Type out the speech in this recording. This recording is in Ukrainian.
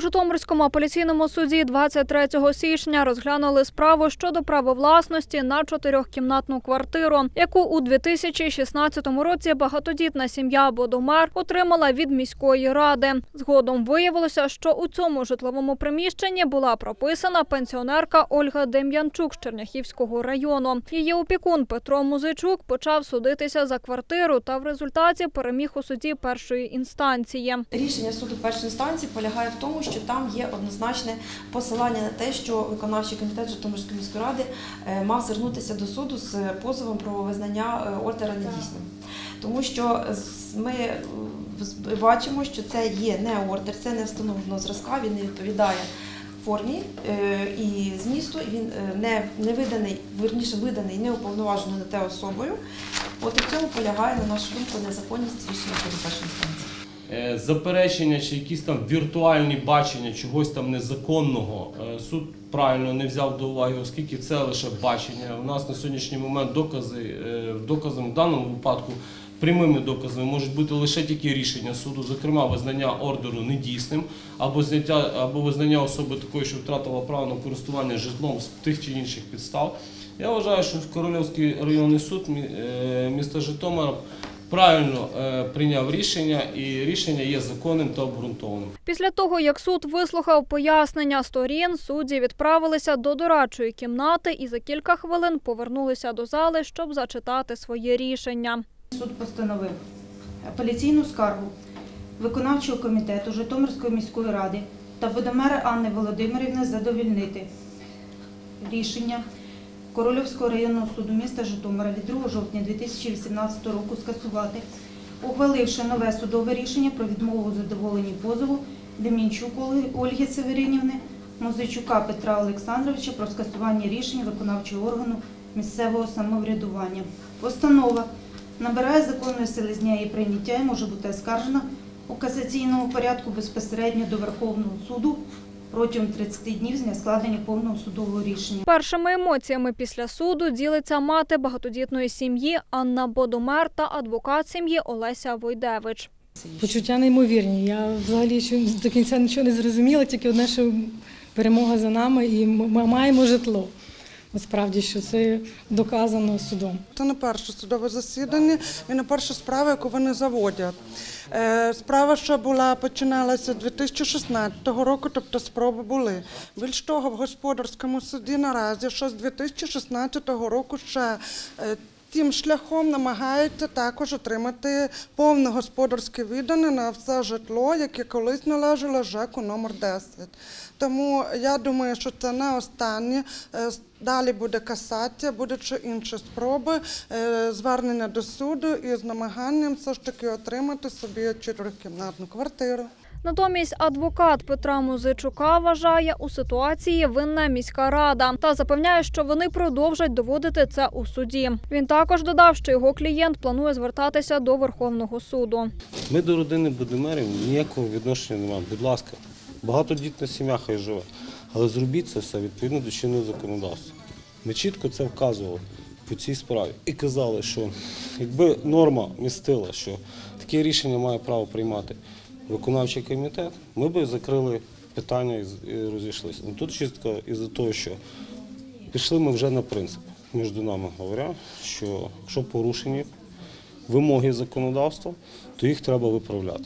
Житомирському апеляційному суді 23 січня розглянули справу щодо права власності на чотирьохкімнатну квартиру, яку у 2016 році багатодітна сім'я Бодомер отримала від міської ради. Згодом виявилося, що у цьому житловому приміщенні була прописана пенсіонерка Ольга Дем'янчук з Черняхівського району. Її опікун Петро Музичук почав судитися за квартиру та в результаті переміг у суді першої інстанції. Рішення суду першої інстанції полягає в тому, що там є однозначне посилання на те, що виконавчий комітет Житомирської міської ради е, мав звернутися до суду з позовом про визнання е, ордера недійсним. Тому що ми е, бачимо, що це є не ордер, це не встановлено зразка, він не відповідає формі і змісту, він не, не виданий, верніше виданий не уповноваженою на те особою. От і в цьому полягає, на нашу думку, незаконність рішення інстанції. Е, заперечення чи якісь там віртуальні бачення чогось там незаконного е, суд правильно не взяв до уваги, оскільки це лише бачення. У нас на сьогоднішній момент докази е, доказом в даному випадку. Прямими доказами можуть бути лише тільки рішення суду, зокрема визнання ордеру недійсним, або зняття або визнання особи такої, що втратила право на користування житлом з тих чи інших підстав. Я вважаю, що Корольовський районний суд е, міста Житомира правильно е, прийняв рішення, і рішення є законним та обґрунтованим. Після того, як суд вислухав пояснення сторін, судді відправилися до дорадчої кімнати і за кілька хвилин повернулися до зали, щоб зачитати своє рішення. Суд постановив апеляційну скаргу виконавчого комітету Житомирської міської ради та Водомера Анни Володимирівни задовільнити рішення Корольовського районного суду міста Житомира від 2 жовтня 2018 року скасувати, ухваливши нове судове рішення про відмову у задоволенні позову Демінчук Ольги- Северинівни, Музичука Петра Олександровича про скасування рішення виконавчого органу місцевого самоврядування. Постанова набирає законної сили з дня її прийняття і може бути оскаржена у касаційному порядку безпосередньо до Верховного суду протягом 30 днів з дня складення повного судового рішення. Першими емоціями після суду ділиться мати багатодітної сім'ї Анна Бодомер та адвокат сім'ї Олеся Войдевич. Почуття неймовірні. Я взагалі ще до кінця нічого не зрозуміла, тільки одне, що перемога за нами і ми маємо житло. Насправді, що це доказано судом. Це не перше судове засідання і не перша справа, яку вони заводять. Е, Справа, що була починалася 2016 року, тобто спроби були. Більш того, в господарському суді наразі, що з 2016 року ще е, тим шляхом намагаються також отримати повне господарське віддане на все житло, яке колись належало ЖЕКу номер 10. Тому я думаю, що це не останнє. Е, Далі буде касація, будуть інші спроби, е, звернення до суду із намаганням все ж таки отримати собі чотирикімнатну квартиру. Натомість адвокат Петра Музичука вважає у ситуації винна міська рада та запевняє, що вони продовжать доводити це у суді. Він також додав, що його клієнт планує звертатися до Верховного суду. Ми до родини Будимерів ніякого відношення не маємо. Будь ласка, багатодітна сім'я хай живе. Але зробіть це все відповідно до чинного законодавства. Ми чітко це вказували по цій справі і казали, що якби норма містила, що таке рішення має право приймати виконавчий комітет, ми б закрили питання і розійшлися. Ну, Тут чітко із-за того, що пішли ми вже на принцип, між нами говоря, що якщо порушені вимоги законодавства, то їх треба виправляти.